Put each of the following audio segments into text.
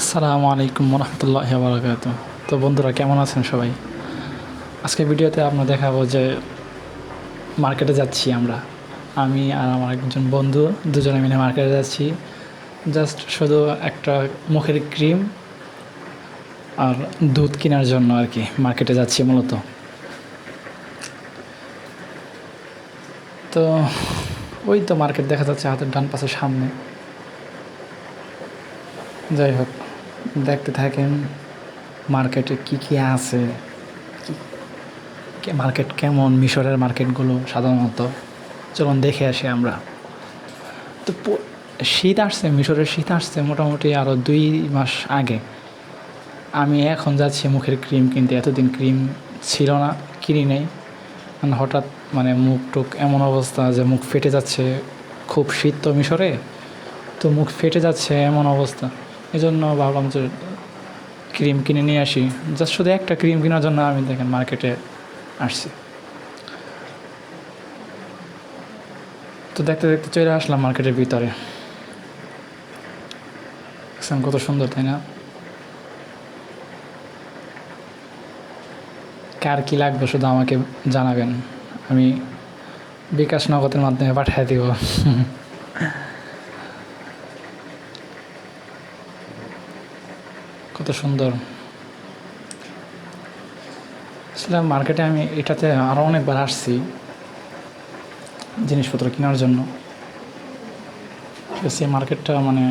আসসালামু আলাইকুম রহমতুল্লাহ বারকাত তো বন্ধুরা, কেমন আছেন সবাই? আজকে ভিডিওতে আপনার দেখাবো যে মার্কেটে যাচ্ছি আমরা। আমি আর আমার একজন বন্ধু, দুজনে মিলে মার্কেটে যাচ্ছি। জাস্ট শুধু একটা মুখের ক্রিম আর দুধ কেনার জন্য আর কি মার্কেটে যাচ্ছি মূলত। তো ওই তো মার্কেট দেখা যাচ্ছে হাতের ডান পাশের সামনে। যাই হোক। দেখতে থাকেন মার্কেটে কি কি আছে? মার্কেট কেমন? মিশরের মার্কেটগুলো সাধারণত। চলুন দেখে আসি আমরা। তো শীত আসছে, মিশরের শীত আসছে মোটামুটি আরও দুই মাস আগে। আমি এখন যাচ্ছি মুখের ক্রিম কিনতে। এতদিন ক্রিম ছিল না, কিনি নেই। মানে হঠাৎ মানে মুখ টুক এমন অবস্থা যে মুখ ফেটে যাচ্ছে। খুব শীত তো মিশরে, তো মুখ ফেটে যাচ্ছে এমন অবস্থা। এজন্য ভাবলাম যে ক্রিম কিনে নিয়ে আসি। জাস্ট শুধু একটা ক্রিম কেনার জন্য আমি দেখেন মার্কেটে আসছি। তো দেখতে দেখতে চলে আসলাম মার্কেটের ভিতরে। কত সুন্দর, তাই না? কার কি লাগবে শুধু আমাকে জানাবেন। আমি বিকাশ নগদের মাধ্যমে পাঠিয়ে দিব। কত সুন্দর। আসলে মার্কেটে আমি এটাতে আরও অনেকবার আসছি, জিনিসপত্র কেনার জন্য। সেই মার্কেটটা মানে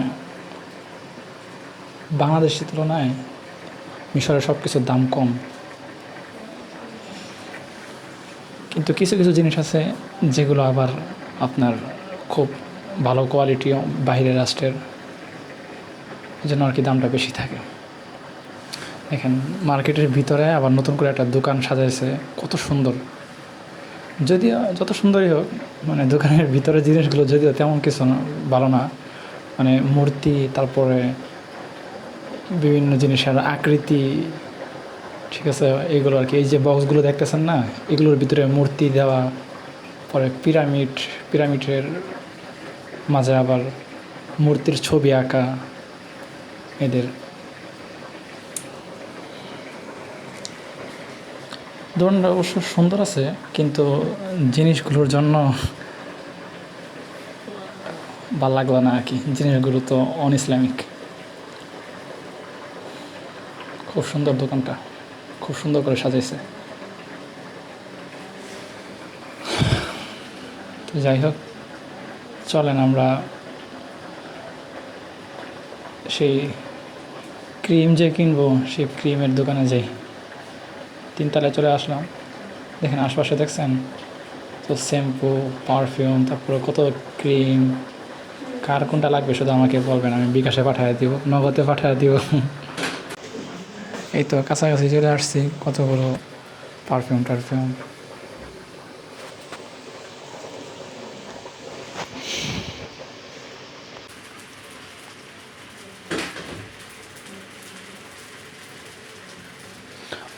বাংলাদেশের তুলনায় মিশরে সব কিছুর দাম কম। কিন্তু কিছু কিছু জিনিস আছে যেগুলো আবার আপনার খুব ভালো কোয়ালিটি বাইরের রাষ্ট্রের জন্য আর কি দামটা বেশি থাকে। দেখেন, মার্কেটের ভিতরে আবার নতুন করে একটা দোকান সাজাইছে, কত সুন্দর। যদিও যত সুন্দরই হোক মানে দোকানের ভিতরে জিনিসগুলো যদিও তেমন কিছু ভালো না। মানে মূর্তি, তারপরে বিভিন্ন জিনিসের আকৃতি, ঠিক আছে, এগুলো আর কি। এই যে বক্সগুলো দেখতেছেন না, এগুলোর ভিতরে মূর্তি দেওয়া, পরে পিরামিড পিরামিডের মাঝে আবার মূর্তির ছবি আঁকা, এদের ধরনটা অবশ্য সুন্দর আছে, কিন্তু জিনিসগুলোর জন্য ভালো লাগল না আর কি। জিনিসগুলো তো অন ইসলামিক খুব সুন্দর দোকানটা। খুব সুন্দর করে সাজাইছে। তো যাই হোক, চলেন আমরা সেই ক্রিম যে কিনবো, সেই ক্রিমের দোকানে যাই। তিনতলায় চলে আসলাম। দেখেন আশপাশে দেখছেন? তো শ্যাম্পু, পারফিউম, তারপরে কত ক্রিম, কার কোনটা লাগবে শুধু আমাকে বলবেন, আমি বিকাশে পাঠিয়ে দিব, নগদে পাঠিয়ে দিব। এই তো কাছাকাছি চলে আসছি, কতগুলো পারফিউম, টারফিউম।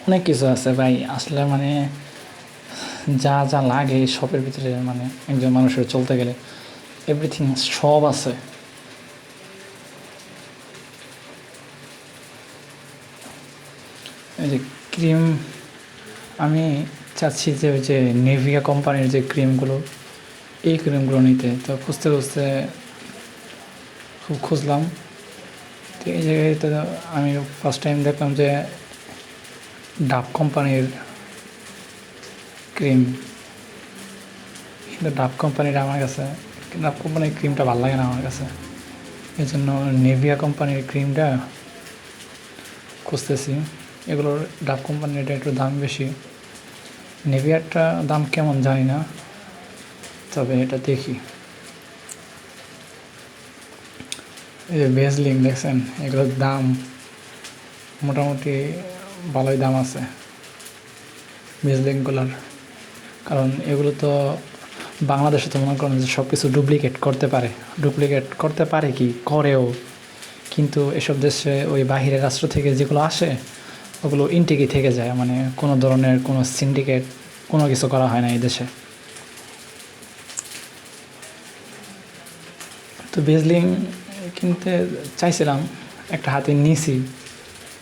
অনেক কিছু আছে ভাই। আসলে মানে যা যা লাগে এই শপের ভিতরে মানে একজন মানুষের চলতে গেলে এভরিথিং সব আছে। এই যে ক্রিম আমি চাচ্ছি যে ওই যে নেভিয়া কোম্পানির যে ক্রিমগুলো এই ক্রিমগুলো নিতে। তো খুঁজতে খুঁজতে খুব খুঁজলাম। তো এই জায়গায় তো আমি ফার্স্ট টাইম দেখলাম যে ডাব কোম্পানির ক্রিম। কিন্তু ডাব কোম্পানির আমার কাছে ডাব কোম্পানির ক্রিমটা ভালো লাগে না আমার কাছে। এই জন্য নেভিয়া কোম্পানির ক্রিমটা খুঁজতেছি। এগুলোর ডাব কোম্পানির একটু দাম বেশি। নেভিয়ারটা দাম কেমন জানি না, তবে এটা দেখি। এই যে বেসলিং দেখছেন, এগুলোর দাম মোটামুটি ভালোই দাম আছে। বেসলিংগুলোর কারণ এগুলো তো বাংলাদেশে তো মনে করেন যে সব কিছু ডুপ্লিকেট করতে পারে। ডুপ্লিকেট করতে পারে কি? করেও। কিন্তু এসব দেশে ওই বাহিরের রাষ্ট্র থেকে যেগুলো আসে, ওগুলো ইনটেকই থেকে যায়। মানে কোনো ধরনের কোনো সিন্ডিকেট কোনো কিছু করা হয় না এই দেশে। তো বেজলিং কিনতে চাইছিলাম, একটা হাতে নিছি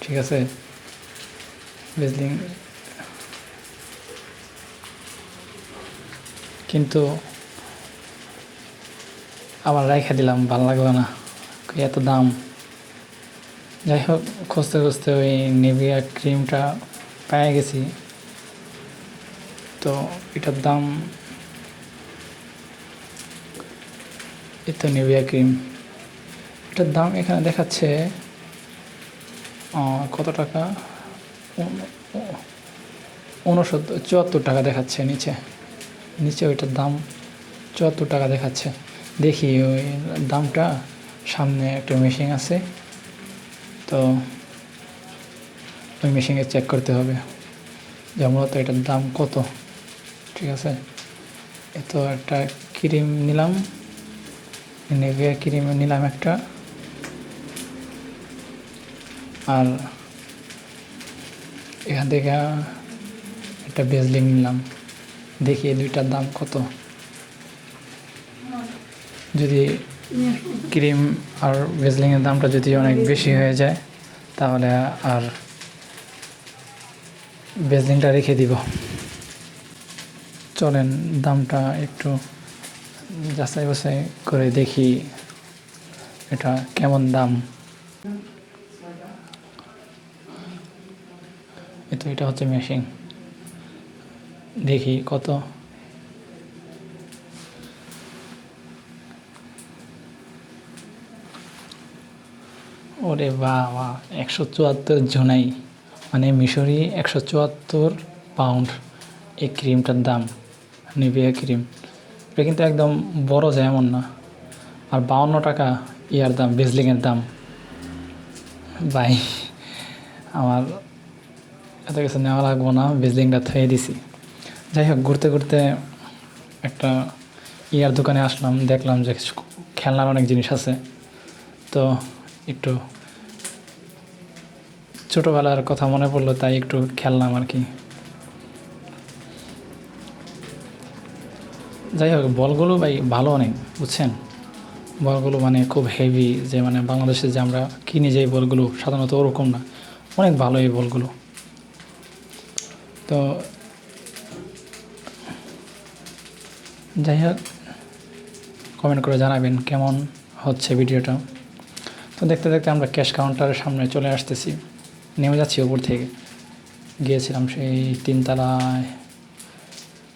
ঠিক আছে? বেজলিং কিন্তু আবার রেখে দিলাম, ভালো লাগল না। এত দাম? যাই হোক, খুঁজতে খুঁজতে ওই নেভিয়া ক্রিমটা পেয়ে গেছি। তো এটার দাম, এই তো নিভিয়া ক্রিম এটার দাম এখানে দেখাচ্ছে কত টাকা? উনসত্তর চুয়াত্তর টাকা দেখাচ্ছে নিচে। নিচে ওইটার দাম চুয়াত্তর টাকা দেখাচ্ছে। দেখি ওই দামটা, সামনে একটা মেশিন আছে। তো ওই মেশিনে চেক করতে হবে যে মূলত এটার দাম কত। ঠিক আছে? এ তো একটা ক্রিম নিলাম। নেভিয়া ক্রিম নিলাম একটা। আর এখান থেকে একটা বেজলিং নিলাম। দেখি দুইটার দাম কত। যদি ক্রিম আর বেজলিংয়ের দামটা যদি অনেক বেশি হয়ে যায়, তাহলে আর বেজলিংটা রেখে দিব। চলেন দামটা একটু যাচাই বাছাই করে দেখি এটা কেমন দাম। এই তো এটা হচ্ছে মেশিন দেখি কত। ওরে বাবা, একশো চুয়াত্তর জনাই। মানে মিশরি একশো চুয়াত্তর পাউন্ড এই ক্রিমটার দাম নিভিয়া ক্রিম এটা কিন্তু একদম বড় যায় এমন না। আর বাউন্ন টাকা ইয়ার দাম বেজলিংয়ের দাম। বাই আমার এত কিছু নেওয়া লাগবো না বেজলিংটা থয়ে দিছি। যাই হোক ঘুরতে ঘুরতে একটা ইয়ার দোকানে আসলাম, দেখলাম যে খেলনার অনেক জিনিস আছে। তো একটু ছোটোবেলার কথা মনে পড়ল, তাই একটু খেললাম আর কি। যাই হোক বলগুলো ভাই ভালো অনেক, বুঝছেন? বলগুলো মানে খুব হেভি যে মানে বাংলাদেশে যে আমরা কিনি যে বলগুলো, সাধারণত ওরকম না। অনেক ভালো এই বলগুলো। তো যাই হোক কমেন্ট করে জানাবেন কেমন হচ্ছে ভিডিওটা। তো দেখতে দেখতে আমরা ক্যাশ কাউন্টারের সামনে চলে আসতেছি। নেমে যাচ্ছি ওপর থেকে। গিয়েছিলাম সেই তিনতলায়।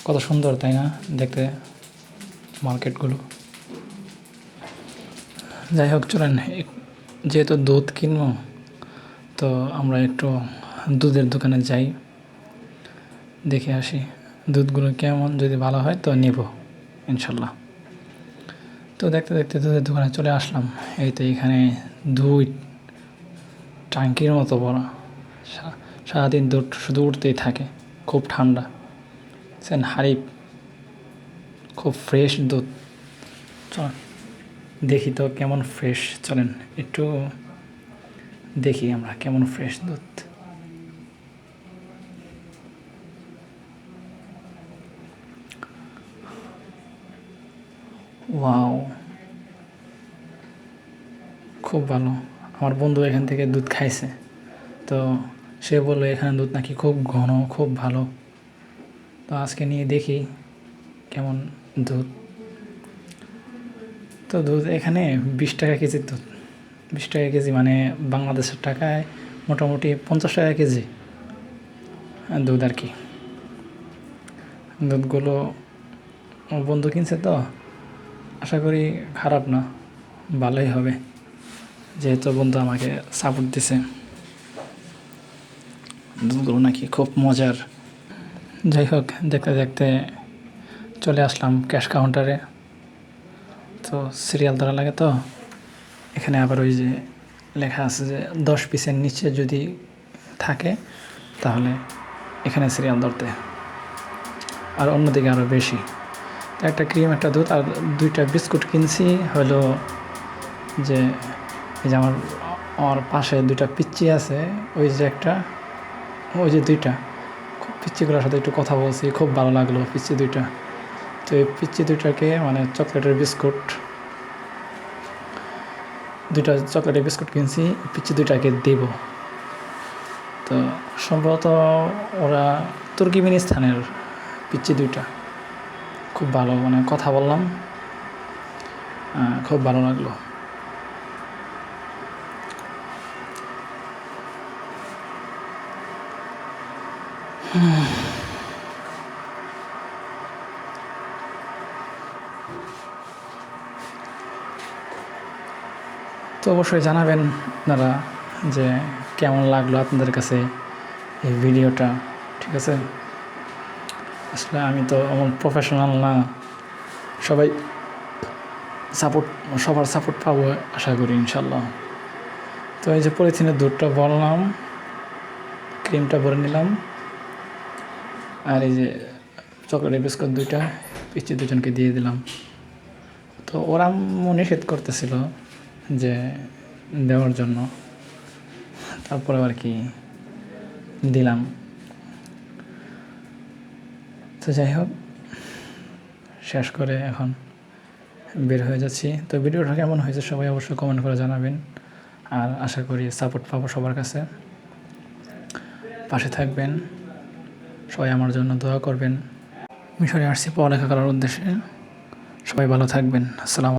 কত সুন্দর, তাই না? দেখতে মার্কেটগুলো। যাই হোক চলেন যেহেতু দুধ কিনবো, তো আমরা একটু দুধের দোকানে যাই। দেখে আসি দুধগুলো কেমন, যদি ভালো হয় তো নেব, ইনশাল্লাহ। তো দেখতে দেখতে দুধের দোকানে চলে আসলাম। এই তো এখানে দুই ট্যাঙ্কির মতো বড়। সারাদিন দুধ শুধু উঠতেই থাকে, খুব ঠান্ডা। সেন হারিফ, খুব ফ্রেশ দুধ। চলেন দেখি তো কেমন ফ্রেশ, চলেন একটু দেখি আমরা কেমন ফ্রেশ দুধ। ওয়াও খুব ভালো। আমার বন্ধু এখান থেকে দুধ খাইছে। তো সে বলল, এখানে দুধ নাকি খুব ঘন, খুব ভালো। তো আজকে নিয়ে দেখি কেমন দুধ। তো দুধ এখানে বিশ টাকা কেজির দুধ। বিশ টাকা কেজি মানে বাংলাদেশের টাকায় মোটামুটি পঞ্চাশ টাকা কেজি দুধ আর কি। দুধগুলো, বন্ধু কিনছে তো। আশা করি খারাপ না, ভালোই হবে। যেহেতু বন্ধু আমাকে সাপোর্ট দিছে। দুধগুলো নাকি খুব মজার। যাই হোক, দেখতে দেখতে চলে আসলাম ক্যাশ কাউন্টারে তো সিরিয়াল ধরা লাগে তো। এখানে আবার ওই যে লেখা আছে যে, দশ পিসের নিচে যদি থাকে, তাহলে এখানে সিরিয়াল ধরতে। আর অন্যদিকে আরও বেশি। একটা ক্রিম, একটা দুধ আর দুইটা বিস্কুট কিনছি হলো যে, এই যে আমার আমার পাশে দুইটা পিচ্চি আছে, ওই যে একটা, ওই যে দুইটা। খুব পিচ্চিগুলোর সাথে একটু কথা বলছি, খুব ভালো লাগল পিচ্চি দুইটা। তো এই পিচ্চি দুইটাকে মানে চকলেটের বিস্কুট, দুইটা চকলেটের বিস্কুট কিনছি পিচ্ছি দুইটাকে দেব। তো সম্ভবত ওরা তুর্কিমিনিস্তানের পিচ্ছি দুইটা। খুব ভালো মানে কথা বললাম খুব ভালো লাগল। তো অবশ্যই জানাবেন আপনারা যে কেমন লাগল আপনাদের কাছে এই ভিডিওটা, ঠিক আছে? আসলে আমি তো এমন প্রফেশনাল না। সবাই সাপোর্ট সবার সাপোর্ট পাবো আশা করি ইনশাল্লাহ। তো এই যে পলিথিনের দুধটা বললাম ক্রিমটা ভরে নিলাম। আর এই যে চকলেটের বিস্কুট দুইটা পিচ্ছি দুজনকে দিয়ে দিলাম। তো ওরা নিষেধ করতেছিল যে দেওয়ার জন্য। তারপরে আর কি দিলাম। তো যাই হোক, শেষ করে এখন বের হয়ে যাচ্ছি। তো ভিডিওটা কেমন হয়েছে সবাই অবশ্যই কমেন্ট করে জানাবেন। আর আশা করি সাপোর্ট পাবো সবার কাছে। পাশে থাকবেন। সবাই আমার জন্য দোয়া করবেন। মিশরে আসছি, পড়ালেখা করার উদ্দেশ্যে। সবাই ভালো থাকবেন। আসসালাম